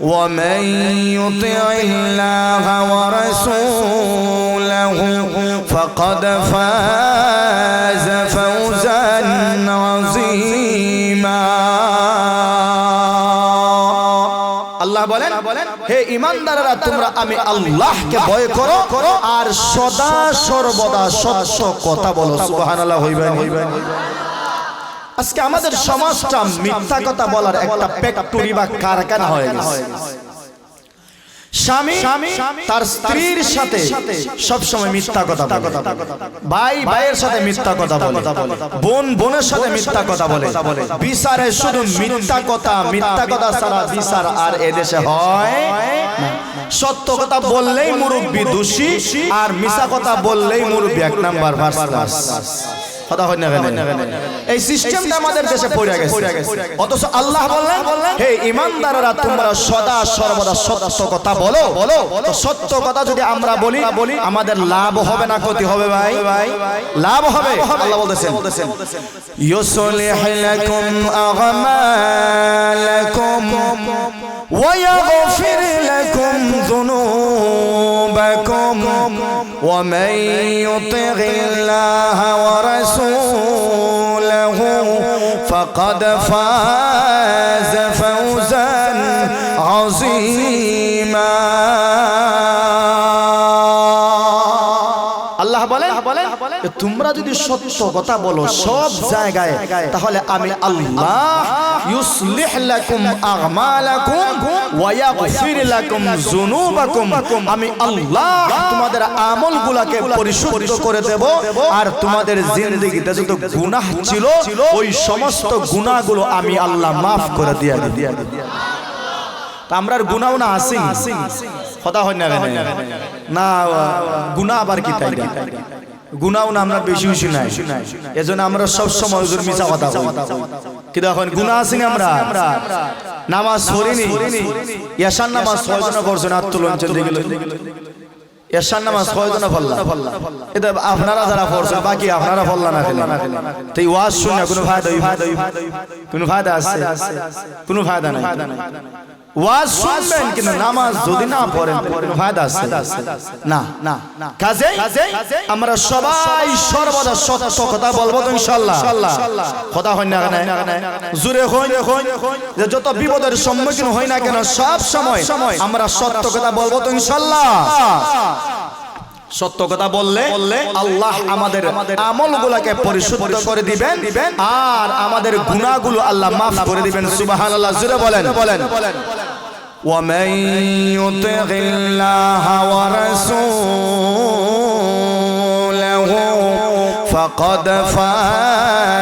ومن يطع الله ورسوله فقد فاز فوزا عظيما আল্লাহ বলেন হে ইমানদাররা তোমরা আমি আল্লাহকে ভয় করো আর সদা সর্বদা সত্য কথা বলো সুবহানাল্লাহ হইবেন হইবেন আজকে আমাদের সমাজটা মিথ্যা কথা বলার একটা ফ্যাক্টরি বা কারখানা হয়ে গেছে। স্বামী তার স্ত্রীর সাথে সব সময় মিথ্যা কথা বলে। ভাই ভাইয়ের সাথে মিথ্যা কথা বলে। বোন বোনের সাথে মিথ্যা কথা বলে। বিচারে শুধু মিথ্যা কথা মিথ্যা কথা ছাড়া বিচার আর এদেশে হয়? সত্য কথা বললেই মুরব্বী দোষী আর মিছা কথা বললেই মুরব্বী এক নাম্বার ক্লাস কথা হয় এই সিস্টেমটা আমাদের দেশে পড়ে গেছে। অথচ আল্লাহ বললেন হে ইমানদাররা তোমরা সদা সর্বদা সত্য কথা বলো। বলো। সত্য কথা যদি আমরা বলি বলি আমাদের লাভ হবে না ক্ষতি হবে ভাই। ভাই। লাভ হবে আল্লাহ বলতেছেন। ইউসলিহ লাকুম আগমালাকুম ওয়া ইয়াগফির লাকুম যুনুব। ذنوبكم ومن يطع الله ورسوله فقد فاز فوزا عظيما. আল্লাহ বলেন তোমরা যদি সত্য কথা বলো সব জায়গায় তাহলে আমি আল্লাহ ইউসলিহ লাকুম আ'মালাকুম ওয়া ইয়াগফির লাকুম যুনুবাকুম। আমি আল্লাহ তোমাদের আমলগুলোকে পরিশুদ্ধ করে দেব আর তোমাদের জিন্দেগিতে যত গুনাহ ছিল ওই সমস্ত গুনাহগুলো আমি আল্লাহ মাফ করে দিয়ে দিই তা আমরার গুনাও না আসি। কথা হয় না? না গুনাহ আবার কি তাই গুনাও না আমরা বেশি বেশি নাই। এজন্য আমরা সব সময় হুজুর মিছা কথা বলি। কি দেখেন গুনাহ আসিনি আমরা। নামাজ পড়িনি। ইয়াসান নামাজ ছয় জন করছেন আত্মলন চলে গেল। এসার নামাজ কয়জনে ফল্লা। এটা আপনারা যারা পড়ছেন বাকি আপনারা ফল্লা না খেলে তো এই ওয়াজ শুনে কোনো ফায়দা কোনো ফায়দা আছে? কোনো ফায়দা নাই। ওয়াজ শুনবেন কিন্তু নামাজ যদি না পড়েন ফায়দা আছে। না না কাজেই আমরা সবাই সর্বদা সত্য কথা বলব তো ইনশাআল্লাহ কথা হই না কেন? জুড়ে হই হই যে যত বিপদের সম্মুখীন হই না কেন সব সময় আমরা সত্য কথা বলব তো ইনশাআল্লাহ সত্য কথা বললে আল্লাহ আমাদের আমলগুলোকে পরিশুদ্ধ করে দিবেন আর আমাদের গুনাহগুলো আল্লাহ মাফ করে দিবেন সুবহানাল্লাহ জুড়ে বলেন বলেন ومن يطع الله ورسوله فقد فاز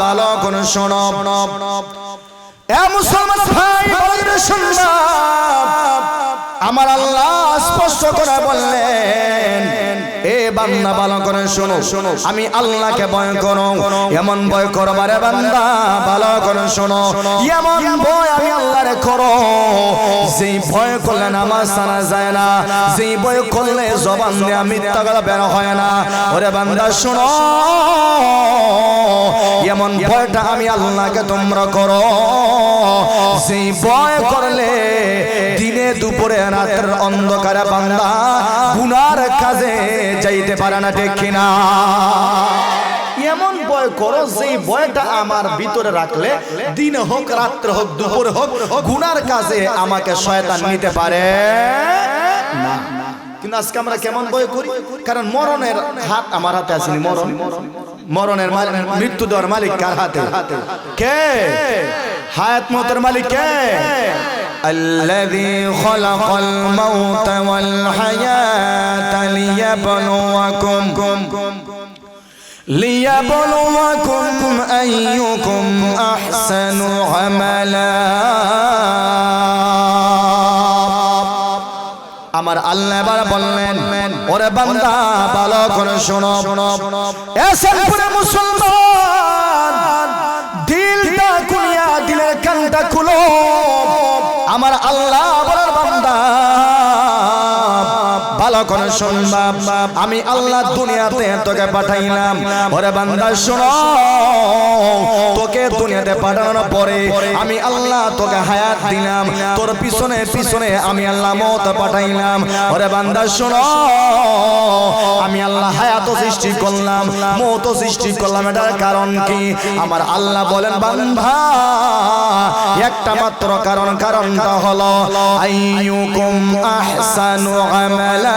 ভালো কোন শোনো। এ মুসলমান ভাই শুনবা। আমার আল্লাহ স্পষ্ট করে বললেন, এ বান্দা, ভালো করে শোনো। শোনো আমি আল্লাহকে ভয় করো। এমন ভয় করবারে বান্দা, ভালো করে শোনো। এমন ভয় আমি আল্লাহরে করো। যেই ভয় করলে নামাজ সানা যায় না, যেই ভয় করলে জবান দিয়ে মিথ্যা কথা বের হয় না। ওরে বান্দা, শোনো। এমন ভয়টা আমি আল্লাহকে তোমরা করো। সেই ভয় করলে দিনে দুপুরে রাতের অন্ধকারে বান্দা গুনার কাজে যাইতে পারে না, ঠিক কিনা? এমন ভয় করো, যেই ভয়টা আমার ভিতরে রাখলে, দিনে হোক, রাত্রে হোক, দুপুরে হোক, গুনার কাজে আমাকে শয়তান নিতে পারে না। কিন্তু আজকে আমরা কেমন ভয় করি? কারণ মরণের হাত আমার হাতে আসেনি, মরণ। মরণের মৃত্যু দেওয়ার মালিক কার হাতে? কে? হায়াত মতের মালিক কে? الذي خلق الموت والحياة ليبلوكم ليبلوكم أيكم أحسن عملا আমার আল্লাহ এবার বললেন ওরে বান্দা ভালো করে শোনো এসেনপুরে মুসলমান দিলটা খুলিয়া দিলের কানটা খুলো আমার আল্লাহ বলার বান্দা। ভালো করে শুনবা আমি আল্লাহ দুনিয়াতে তোকে পাঠাইলাম। ওরে বান্দা শোনো। তোকে দুনিয়াতে পাঠানোর পরে আমি আল্লাহ তোকে হায়াত দিলাম। তোর পিছনে পিছনে আমি আল্লাহ মত পাঠাইলাম। ওরে বান্দা শোনো। আমি আল্লাহ হায়াত সৃষ্টি করলাম। মত সৃষ্টি করলাম। এটার কারণ কি? আমার আল্লাহ বলেন বান্ধা একটা মাত্র কারণ কারণটা হলো আইয়ুকুম আহসানু আমালা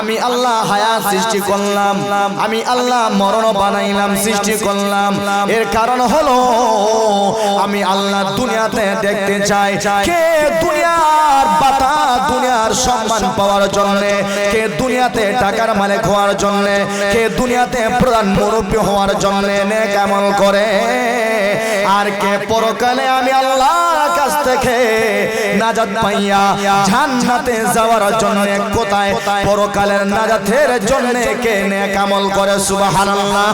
আমি আল্লাহ হায়াত সৃষ্টি করলাম, আমি আল্লাহ মরণ বানাইলাম, সৃষ্টি করলাম। এর কারণ হলো, আমি আল্লাহ দুনিয়াতে দেখতে চাই। কে দুনিয়ার বাতা, দুনিয়ার সম্মান পাওয়ার জন্য, কে দুনিয়াতে টাকার মালিক হওয়ার জন্য, কে দুনিয়াতে প্রধান মুরব্বী হওয়ার জন্য কেমন করে। আর কে পরকালে আমি আল্লাহর কাছ থেকে নাজাত পাইয়া জান্নাতে যাওয়ার জন্য কোথায়? পরকালের নাজাতের জন্য কে নেক আমল করে? সুবহানাল্লাহ।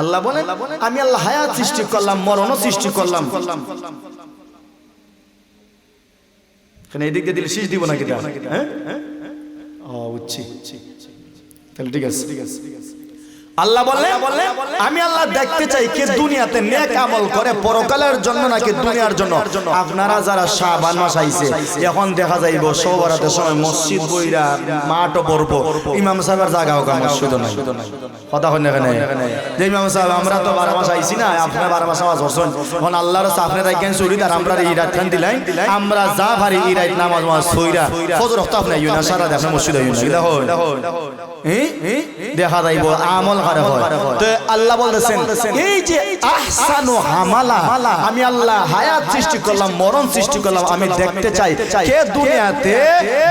আল্লাহ বলে আমি আল্লাহ হায়াত সৃষ্টি করলাম, মরণও সৃষ্টি করলাম। এখানে এদিক দিলে শীষ দিব নাকি হ্যাঁ? ও উচ্ছি। তাহলে ঠিক আছে ঠিক আছে। আল্লাহ বললে আমি আল্লাহ দেখতে চাই কে দুনিয়াতে নেক আমল করে পরকালের জন্য নাকি দুনিয়ার জন্য? আপনারা যারা শাবান মাস আইছে এখন দেখা যাইব সবরাতের সময় মসজিদ বইরা মাঠও পড়ব ইমাম সাহেবের জায়গা হোক মসজিদ নাই। কথা হন এখানে যে ইমাম সাহেব আমরা তো বারো মাস আইছি না আপনারা বারো মাস আওয়াজ হচ্ছেন এখন আল্লাহর আপনি দেখেন চুরি আর আমরা এই রাত খান দিলাই। আমরা যা পারি এই রাত নামাজ মাস সইরা ফজর হতো আপনি ইউনা সারা আপনি মসজিদ ইউনা দেখা যাইব আমল করে হয়। তো আল্লাহ বলতেছেন এই যে আহসানু হামালা আমি আল্লাহ হায়াত সৃষ্টি করলাম মরণ সৃষ্টি করলাম আমি দেখতে চাই কে দুনিয়াতে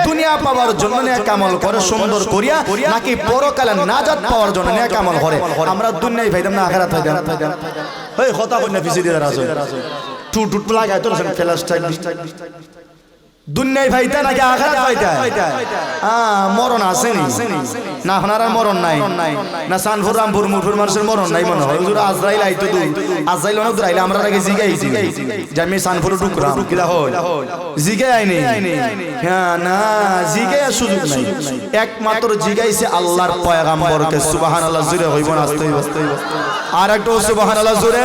দুনিয়া পাওয়ার জন্য নেক আমল করে সুন্দর করিয়া নাকি পরকালে নাজাত পাওয়ার জন্য নেক আমল করে। আমরা দুনিয়ায় না আখেরাত কথা দিয়ে রাজু টু টুট লাগায় তো দুনিয়ায় ভাইতা নাকি আখারাত ভাইতা? হ্যাঁ মরণ আসেনি না? আপনার আর মরণ নাই। না সানপুর রামপুর মুরপুর মানুষের মরণ নাই মনে হয়। হুজুর, আজরাইল আইতো তুই আজরাইল অনেক দূর আইলে আমরা নাকি জিগাইছি যে আমি সানপুর ঢুকলাম কিলা হল জিগে আইনি? হ্যাঁ না জিগে সুযোগ নাই। একমাত্র জিগাইছে আল্লাহর পয়গাম্বরকে। সুবহানাল্লাহ, জুড়ে হইব না, আস্তে আস্তে আর একটু সুবহানাল্লাহ, জুড়ে।